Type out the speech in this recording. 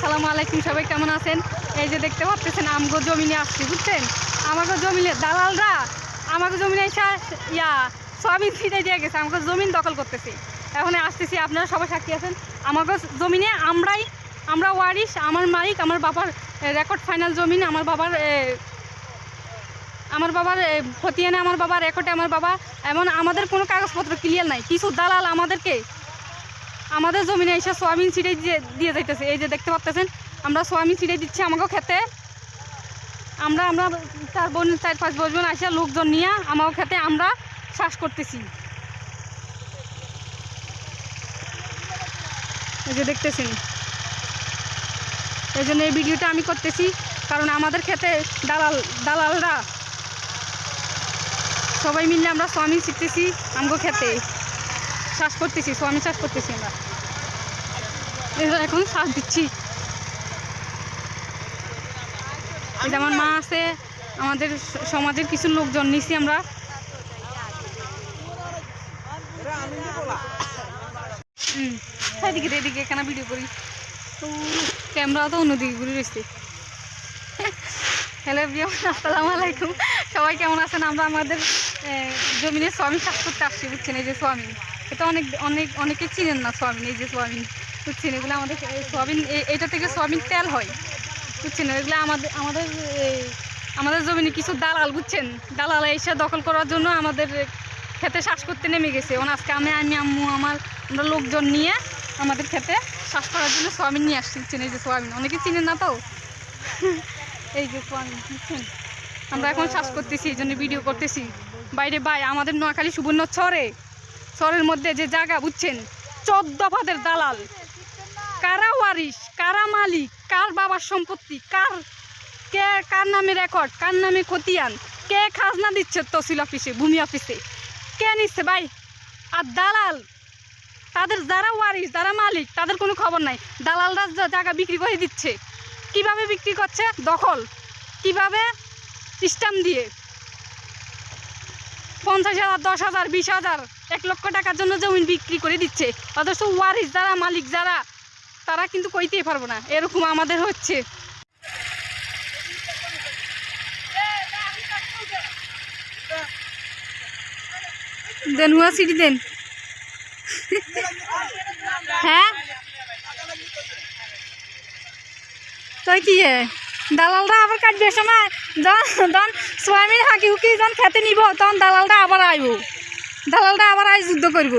আসসালামু আলাইকুম, সবাই কেমন আছেন? এই যে দেখতে পাচ্ছেন, আমগো জমিনে আসছি, বুঝছেন? আমাকে জমিনে দালালরা আমাকে জমিনে এসে ইয়া সবই ছিটে দিয়ে গেছে আমাকে জমিন দখল করতেছে। এখন আসতেছি, আপনারা সবাই সাক্ষী আছেন। আমাকে জমিনে আমরাই আমরা ওয়ারিশ, আমার মালিক, আমার বাবার রেকর্ড ফাইনাল জমিন আমার বাবার আমার বাবার ফতিয়ানে আমার বাবা রেকর্ডে আমার বাবা। এমন আমাদের কোনো কাগজপত্র ক্লিয়ার নাই। কিছু দালাল আমাদেরকে আমাদের জমিনে এসে সোয়াবিন ছিটে দিয়ে যাইতেছে। এই যে দেখতে পাচ্ছেন আমরা সোয়াবিন ছিটে দিচ্ছি আমাকেও খেতে। আমরা আমরা চার বোন, চার, পাঁচ বোন আসে লোকজন নিয়ে আমাকে খেতে আমরা শ্বাস করতেছি। এই যে দেখতেছেন। এই জন্য এই ভিডিওটা আমি করতেছি, কারণ আমাদের খেতে দালাল, দালালরা। সবাই মিলে আমরা সোয়াবিন শিখতেছি আমগো খেতে। শ্বাস করতেছি স্বামী শ্বাস করতেছি আমরা। এখন শ্বাস দিচ্ছি। এই যে আমার মা আছে, আমাদের সমাজের কিছু লোকজন নিছি আমরা। এদিকে এদিকে কেন ভিডিও করি। ক্যামেরা তো অন্যদিকে ঘুরে রয়েছে। হ্যালো বিয়াম আসসালামু আলাইকুম। সবাই কেমন আছেন? আমরা আমাদের জমিনে সোয়াবিন চাষ করতে আসছি, বুঝছেন? এই যে সোয়াবিন এটা অনেক অনেক, অনেকে চিনেন না সোয়াবিন, এই যে সোয়াবিন, বুঝছেন? এগুলো আমাদের সোয়াবিন এটা থেকে সোয়াবিন তেল হয়, বুঝছেন? এগুলো আমাদের আমাদের আমাদের জমিনে কিছু দালাল, বুঝছেন? দালাল এসে দখল করার জন্য আমাদের খেতে শ্বাস করতে নেমে গেছে। ওন আজকে আমি আমি, আম্মু, আমার, আমরা লোকজন নিয়ে আমাদের খেতে শ্বাস করার জন্য সোয়াবিন নিয়ে আসছি, বুঝছেন? এই যে সোয়াবিন, অনেকে চিনেন না তো? এই যে সোয়াবিন, বুঝছেন? আমরা এখন শ্বাস করতেছি, এই জন্য ভিডিও করতেছি। বাইরে বাই আমাদের নোয়াখালী সুবর্ণ চরে। চরের মধ্যে যে জায়গা বুঝছেন, চোদ্দ ফাদের দালাল। কারা ওয়ারিশ, কারা মালিক, কার বাবার সম্পত্তি, কার, কে, কার নামে রেকর্ড কার নামে খতিয়ান, কে খাজনা দিচ্ছে তহসিল অফিসে, ভূমি অফিসে, কে নিচ্ছে ভাই? আর দালাল, তাদের যারা ওয়ারিশ, যারা মালিক, তাদের কোনো খবর নাই। দালালরা জায়গা বিক্রি করে দিচ্ছে, কীভাবে বিক্রি করছে? দখল। কীভাবে? স্ট্যাম্প দিয়ে। পঞ্চাশ হাজার, দশ হাজার, বিশ হাজার এক লক্ষ টাকার জন্য জমি বিক্রি করে দিচ্ছে। অথচ ওয়ারিস যারা, মালিক যারা, তারা কিন্তু কইতেই পারব না। এরকম আমাদের হচ্ছে। দেন হুয়া সিটি দেন। হ্যাঁ? তো কি? দালালরা আবার কাটবে সময়। যখন যখন স্বামীর হাঁকি হুকি যখন খেতে নিব, তখন দালালরা আবার আইব। দালালরা আবার আই যুদ্ধ করব।